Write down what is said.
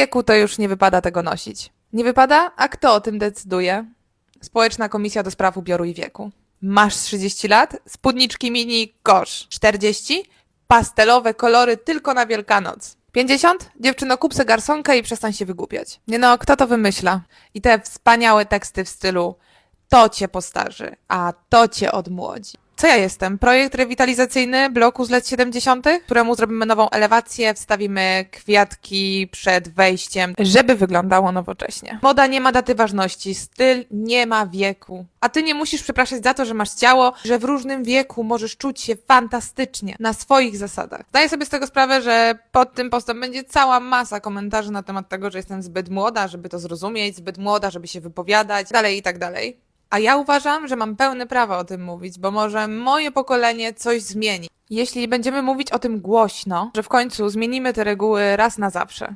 wieku to już nie wypada tego nosić. Nie wypada? A kto o tym decyduje? Społeczna Komisja do Spraw Ubioru i Wieku. Masz 30 lat? Spódniczki mini kosz. 40? Pastelowe kolory tylko na Wielkanoc. 50? Dziewczyno, kup se garsonkę i przestań się wygłupiać. Nie no, kto to wymyśla? I te wspaniałe teksty w stylu to cię postarzy, a to cię odmłodzi. Co ja jestem? Projekt rewitalizacyjny bloku z lat 70., któremu zrobimy nową elewację, wstawimy kwiatki przed wejściem, żeby wyglądało nowocześnie. Moda nie ma daty ważności, styl nie ma wieku. A ty nie musisz przepraszać za to, że masz ciało, że w różnym wieku możesz czuć się fantastycznie, na swoich zasadach. Zdaję sobie z tego sprawę, że pod tym postem będzie cała masa komentarzy na temat tego, że jestem zbyt młoda, żeby to zrozumieć, zbyt młoda, żeby się wypowiadać, dalej i tak dalej. A ja uważam, że mam pełne prawo o tym mówić, bo może moje pokolenie coś zmieni. Jeśli będziemy mówić o tym głośno, że w końcu zmienimy te reguły raz na zawsze.